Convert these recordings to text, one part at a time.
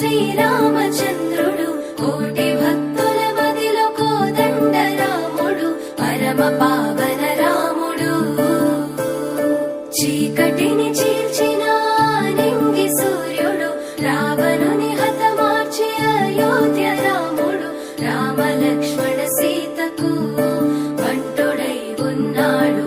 శ్రీరామచంద్రుడు కోటి భక్తుల మదిలో కోదండ రాముడు పరమ పావన రాముడు చీకటిని చీల్చిన నింగి సూర్యుడు రావణుని హతమార్చి అయోధ్య రాముడు రామ లక్ష్మణ సీతకు వంటుడై ఉన్నాడు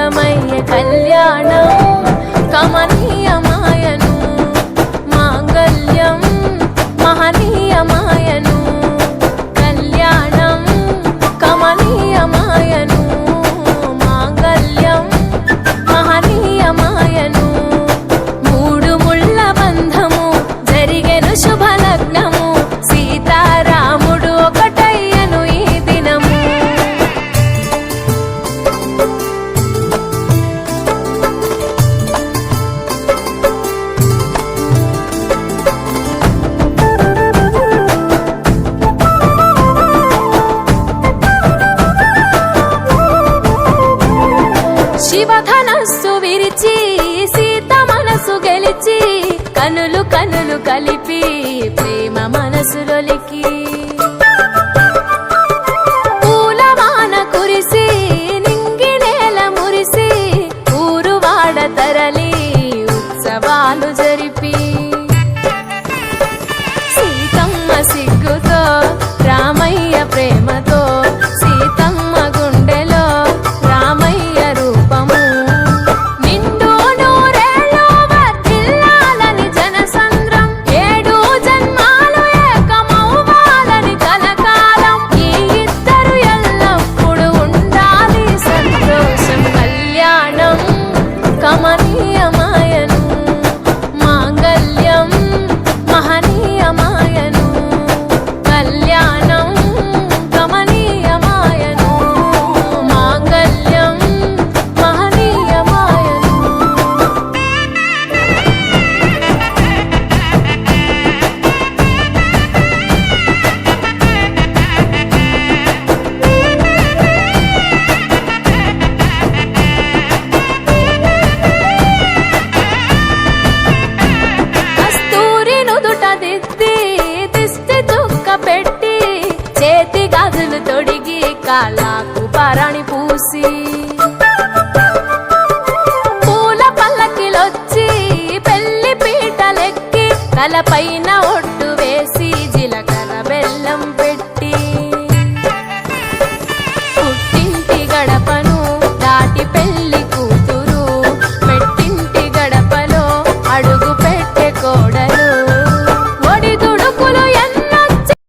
లేకమయ్య కళ్యాణం కమనీయమాయను మాంగళ్యం మహనీయమాయను. కళ్యాణం కమనీయమాయను మాంగళ్యం మహనీయమాయను. మూడు ముళ్ళ బంధము జరిగెను శుభ శివధనస్సు విరిచి సీత మనసు గెలిచి కనులు గాళ్ళకు పరణి పూసి పూల పల్లకిలొచ్చి పెళ్ళి పీటలెక్కి తలపైన ఒడి